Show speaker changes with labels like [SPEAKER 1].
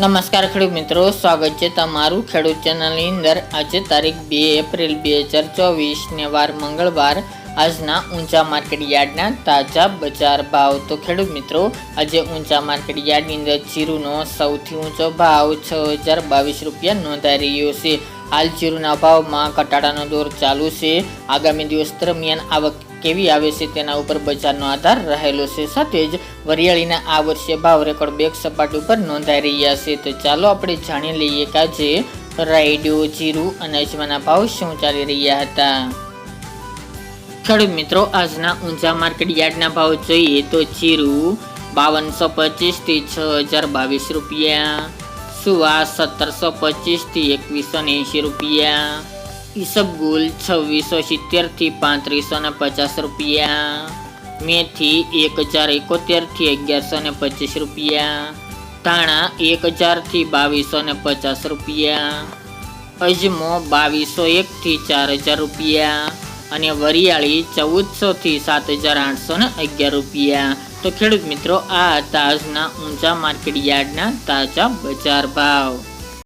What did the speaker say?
[SPEAKER 1] નમસ્કાર ખેડૂત મિત્રો, સ્વાગત છે તમારું ખેડૂત ચેનલની અંદર. આજે તારીખ બે એપ્રિલ બે હજાર ચોવીસને વાર મંગળવાર. આજના ઊંચા માર્કેટ યાર્ડના તાજા બજાર ભાવ. તો ખેડૂત મિત્રો, આજે ઊંચા માર્કેટ યાર્ડની અંદર જીરુનો સૌથી ઊંચો ભાવ છ હજાર બાવીસ રૂપિયા નોંધાઈ રહ્યો છે. હાલ જીરુના ભાવમાં ઘટાડાનો દોર ચાલુ છે. આગામી દિવસ દરમિયાન આવક કેવી આવે છે તેના ઉપર બજારનો આધાર રહેલો છે. સાથે જ વરિયાળીના આ વર્ષે ભાવ રેકોર્ડ બેક સપાટી ઉપર નોંધાઈ રહ્યા છે. તો ચાલો આપણે જાણી લઈએ કે આજે રાયડો, જીરું અને અજમાના ભાવ શું ચાલી રહ્યા હતા. ખેડૂત મિત્રો, આજના ઊંચા માર્કેટ યાર્ડના ભાવ જોઈએ તો જીરું બાવનસો પચીસથી છ હજાર બાવીસ રૂપિયા, સુવા સત્તરસો પચીસથી એકવીસો એંશી રૂપિયા ઈસબગુલ છવ્વીસો સિત્તેરથી પાંત્રીસો ને પચાસ રૂપિયા. મેથી એક હજાર એકોતેરથી અગિયારસો ને પચીસ રૂપિયા. ધાણા એક હજારથી બાવીસો ને પચાસ રૂપિયા. અજમો બાવીસો એકથી ચાર હજાર રૂપિયા. અને વરિયાળી ચૌદસોથી સાત હજાર આઠસો ને અગિયાર રૂપિયા. તો ખેડૂત મિત્રો, આ હતા આજના ઊંચા માર્કેટ યાર્ડના તાજા બજાર ભાવ.